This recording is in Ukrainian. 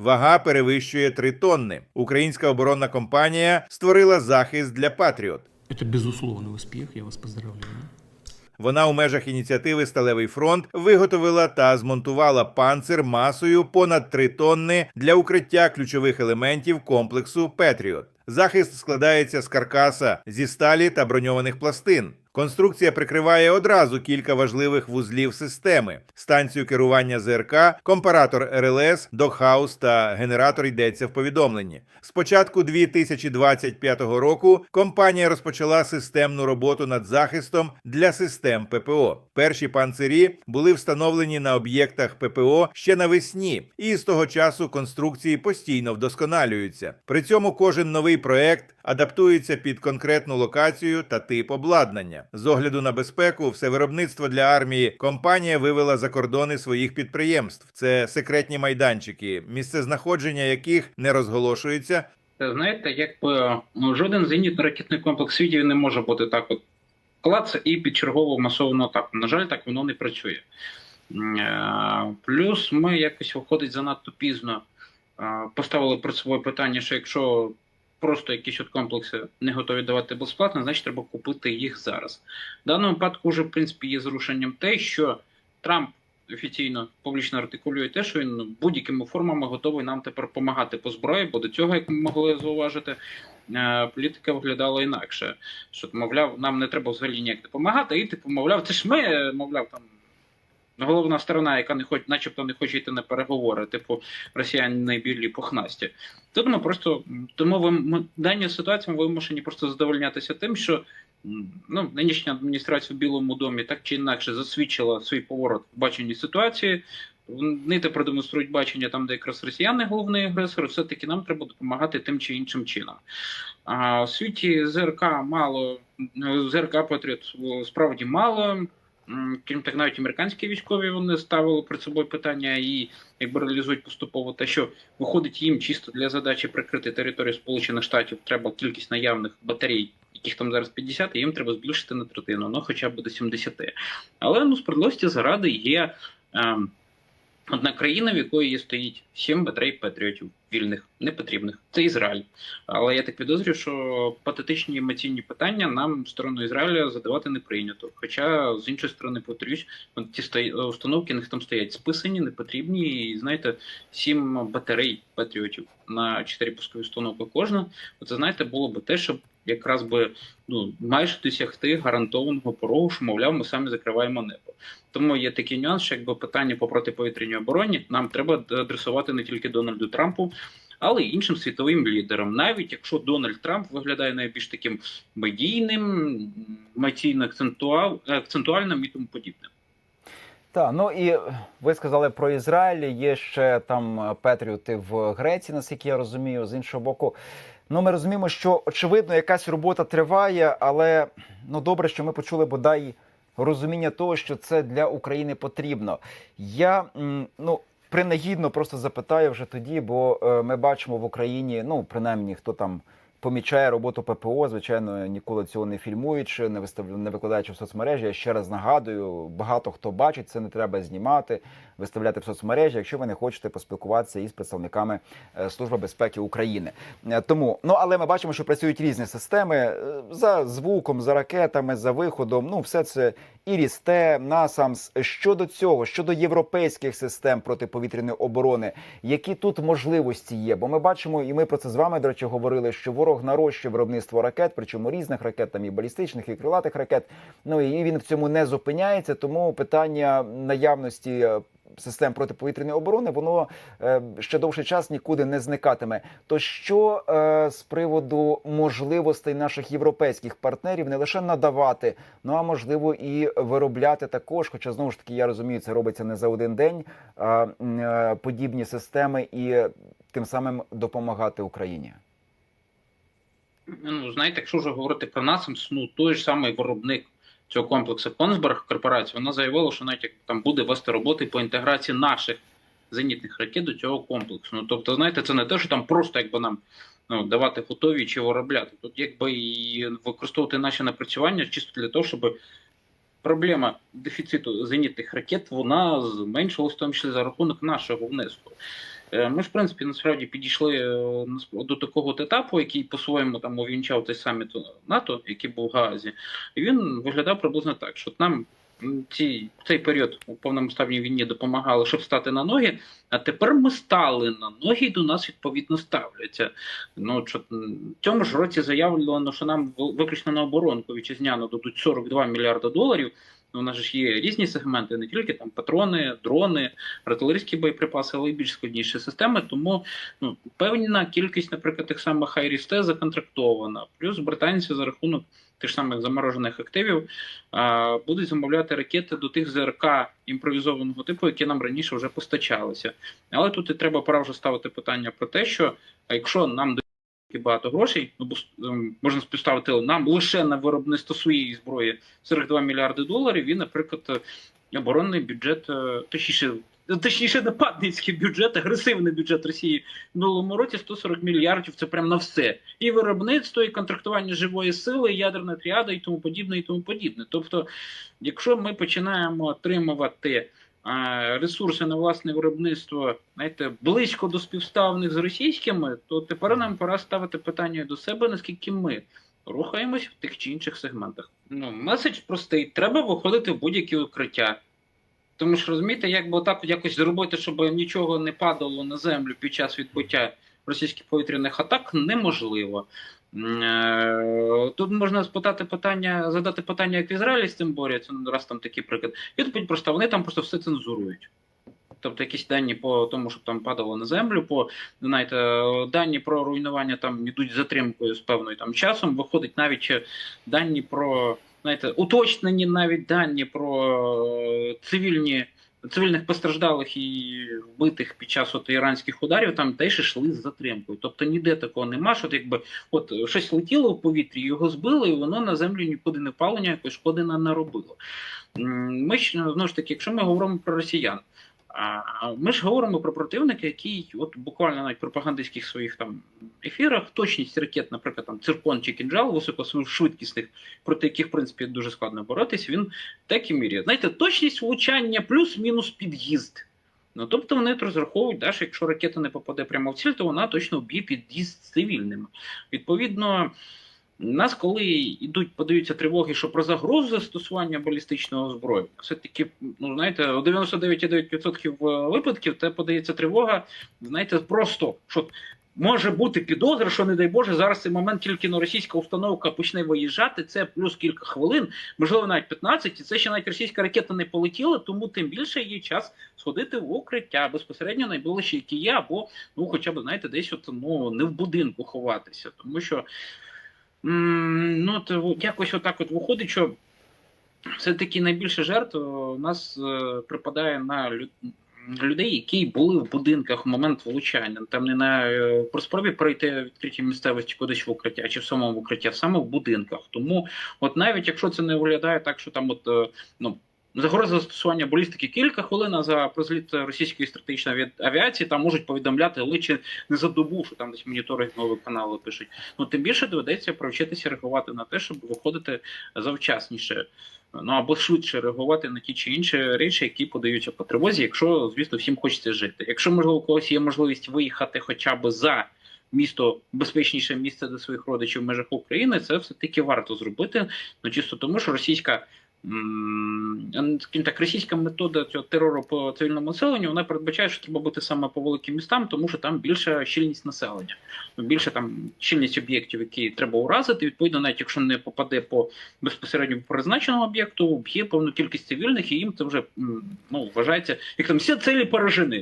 Вага перевищує 3 тонни. Українська оборонна компанія створила захист для Патріот. Это безусловный успех, я вас поздравляю. Вона у межах ініціативи Сталевий фронт виготовила та змонтувала панцир масою понад 3 тонни для укриття ключових елементів комплексу Петріот. Захист складається з каркаса зі сталі та броньованих пластин. Конструкція прикриває одразу кілька важливих вузлів системи: станцію керування ЗРК, компаратор РЛС, докхаус та генератор йдеться в повідомленні. З початку 2025 року компанія розпочала системну роботу над захистом для систем ППО. Перші панцирі були встановлені на об'єктах ППО ще навесні, і з того часу конструкції постійно вдосконалюються. При цьому кожен новий проект адаптується під конкретну локацію та тип обладнання. З огляду на безпеку, все виробництво для армії компанія вивела за кордони своїх підприємств. Це секретні майданчики, місцезнаходження яких не розголошується, Знаєте, якби ну, жоден зенітно-ракетний комплекс в світі не може бути так от клац і під чергову масовану атаку. На жаль, так воно не працює. Е, Плюс ми якось виходить занадто пізно. Поставили перед собою питання, що якщо просто якісь от комплекси не готові давати безплатно, значить треба купити їх зараз. В даному випадку вже в принципі є зрушенням те, що Трамп офіційно публічно артикулює те, що він будь-якими формами готовий нам тепер допомагати по зброї, бо до цього, як ми могли зауважити, е, політика виглядала інакше. Що, мовляв, нам не треба взагалі ніяк допомагати, і типу, мовляв, це ж ми, е, мовляв, там. Головна сторона, яка не хоче, начебто не хоче йти на переговори, типу росіяни найбілі пухнасті. Тут ми просто тому ви ми, в ситуації вимушені просто задовольнятися тим, що ну, нинішня адміністрація в Білому домі так чи інакше засвідчила свій поворот в баченні ситуації. Вони те продемонструють бачення там, де якраз росіяни головний агресор, все-таки нам треба допомагати тим чи іншим чином. А у світі ЗРК мало, ну, ЗРК Патріот справді мало. Крім так, навіть американські військові вони ставили перед собою питання і якби реалізують поступово те, що виходить їм чисто для задачі прикрити територію Сполучених Штатів треба кількість наявних батарей, яких там зараз 50, і їм треба збільшити на третину, ну хоча б до 70. Але ну справедливості заради є ем, одна країна, в якої стоїть 7 батарей патріотів вільних, непотрібних. Це Ізраїль. Але я так підозрюю, що патетичні емоційні питання нам сторону Ізраїля задавати не прийнято. Хоча, з іншої сторони, повторюсь, ті установки, них там стоять списані, непотрібні, і знаєте, сім батарей патріотів на чотири пускові установки кожна. Це знаєте, було б те, щоб якраз би ну майже досягти гарантованого порогу, що мовляв, ми самі закриваємо небо. Тому є такий нюанс, що якби питання по протиповітряній обороні нам треба адресувати не тільки Дональду Трампу, але й іншим світовим лідерам. Навіть якщо Дональд Трамп виглядає найбільш таким медійним, емоційно акцентуальним і тому подібним. Так, ну і ви сказали про Ізраїль. Є ще там Петріоти в Греції, наскільки я розумію. З іншого боку, ну ми розуміємо, що очевидно якась робота триває, але ну добре, що ми почули бодай розуміння того, що це для України потрібно. Я ну. Принагідно просто запитаю вже тоді, бо е, ми бачимо в Україні, ну принаймні, хто там помічає роботу ППО, звичайно, ніколи цього не фільмуючи, не виставляючи, не викладаючи в соцмережі. Я ще раз нагадую, багато хто бачить, це не треба знімати, виставляти в соцмережі, якщо ви не хочете поспілкуватися із представниками е, Служби безпеки України. Е, Тому ну але ми бачимо, що працюють різні системи е, за звуком, за ракетами, за виходом. Ну, все це і рісте насамс. Щодо цього, щодо європейських систем протиповітряної оборони, які тут можливості є? Бо ми бачимо, і ми про це з вами, до речі, говорили, що ворог нарощує виробництво ракет, причому різних ракет, там і балістичних, і крилатих ракет. Ну і він в цьому не зупиняється. Тому питання наявності. Систем протиповітряної оборони воно е, ще довший час нікуди не зникатиме. То що е, з приводу можливостей наших європейських партнерів не лише надавати, ну а можливо і виробляти також. Хоча знову ж таки я розумію, це робиться не за один день. Е, подібні системи і тим самим допомагати Україні. Ну, знаєте, якщо вже говорити про нас, ну той ж самий виробник цього комплексу Консберг корпорація, вона заявила, що навіть як там буде вести роботи по інтеграції наших зенітних ракет до цього комплексу. Ну тобто, знаєте, це не те, що там просто якби нам ну, давати готові чи виробляти. Тут якби і використовувати наші напрацювання чисто для того, щоб проблема дефіциту зенітних ракет вона зменшилась в тому числі за рахунок нашого внеску. Е, Ми ж, в принципі, насправді підійшли е, до такого етапу, який по-своєму там увінчав той саміт НАТО, який був в Гаазі. І він виглядав приблизно так, що нам ці, цей період у повномасштабній війні допомагали, щоб стати на ноги, а тепер ми стали на ноги і до нас відповідно ставляться. Ну, що, цьому ж році заявлено, що нам виключно на оборонку вітчизняно дадуть 42 мільярда доларів. Ну, У нас ж є різні сегменти, не тільки там патрони, дрони, артилерійські боєприпаси, але й більш складніші системи. Тому ну, певна кількість, наприклад, тих самих Хайрісте законтрактована. Плюс британці за рахунок тих самих заморожених активів а, будуть замовляти ракети до тих ЗРК імпровізованого типу, які нам раніше вже постачалися. Але тут і треба пора вже ставити питання про те, що якщо нам таки багато грошей, ну бо ем, можна співставити нам лише на виробництво своєї зброї 42 мільярди доларів, і, наприклад, е, оборонний бюджет, е, точніше, точніше, нападницький бюджет, агресивний бюджет Росії в минулому році 140 мільярдів. Це прям на все. І виробництво, і контрактування живої сили, і ядерна тріада, і тому подібне, і тому подібне. Тобто, якщо ми починаємо отримувати ресурси на власне виробництво, знаєте, близько до співставних з російськими, то тепер нам пора ставити питання до себе, наскільки ми рухаємось в тих чи інших сегментах. Ну, меседж простий: треба виходити в будь-які укриття. Тому що розумієте, як би отак якось зробити, щоб нічого не падало на землю під час відбуття російських повітряних атак, неможливо. Е, Тут можна спитати питання, задати питання, як в Ізраїлі з цим борються, ну, раз там такий приклад. Відповідь проста, вони там просто все цензурують. Тобто якісь дані по тому, щоб там падало на землю, по знаєте, дані про руйнування там йдуть затримкою з певною там часом. Виходить навіть дані про знаєте, уточнені навіть дані про е, цивільні. Цивільних постраждалих і вбитих під час от іранських ударів там теж йшли з затримкою. Тобто ніде такого нема, що от якби от щось летіло в повітрі, його збили, і воно на землю нікуди не впало, ніякої шкоди не наробило. Ми знову ж таки, якщо ми говоримо про росіян, а ми ж говоримо про противника, який от буквально навіть пропагандистських своїх там ефірах точність ракет, наприклад, там циркон чи кінжал, високошвидкісних, проти яких в принципі дуже складно боротись, він так і міряє. Знаєте, точність влучання плюс-мінус під'їзд. Ну тобто вони розраховують, да, що якщо ракета не попаде прямо в ціль, то вона точно вб'є під'їзд з цивільними. Відповідно. Нас, коли йдуть, подаються тривоги, що про загрозу застосування балістичного озброєння, все-таки, ну знаєте, у 99,9% випадків це подається тривога, знаєте, просто що може бути підозра, що, не дай Боже, зараз цей момент тільки на російська установка почне виїжджати, це плюс кілька хвилин, можливо, навіть 15, і це ще навіть російська ракета не полетіла, тому тим більше є час сходити в укриття безпосередньо найближче, які є, або ну, хоча б знаєте, десь от ну не в будинку ховатися, тому що. Ну, то якось отак от виходить, що все-таки найбільше жертв у нас е, припадає на лю- людей, які були в будинках в момент влучання. Там не на е, про спробі пройти відкриті місцевості кудись в укриття чи в самому укритті, а саме в будинках. Тому, от навіть якщо це не виглядає так, що там от е, ну. Загроза застосування балістики кілька хвилин, за прозліт російської стратегічної аві- авіації там можуть повідомляти лише не за добу, що там десь моніторингові канали пишуть. Ну тим більше доведеться привчитися реагувати на те, щоб виходити завчасніше. Ну або швидше реагувати на ті чи інші речі, які подаються по тривозі, якщо, звісно, всім хочеться жити. Якщо можливо у когось є можливість виїхати хоча б за місто безпечніше місце до своїх родичів в межах України, це все таки варто зробити. Ну чисто тому, що російська. Скажімо так, російська метода цього терору по цивільному населенню вона передбачає, що треба бути саме по великим містам, тому що там більша щільність населення, більше там щільність об'єктів, які треба уразити. Відповідно, навіть якщо не попаде по безпосередньо призначеному об'єкту, б'є повну кількість цивільних, і їм це вже ну вважається, як там всі цілі поражені.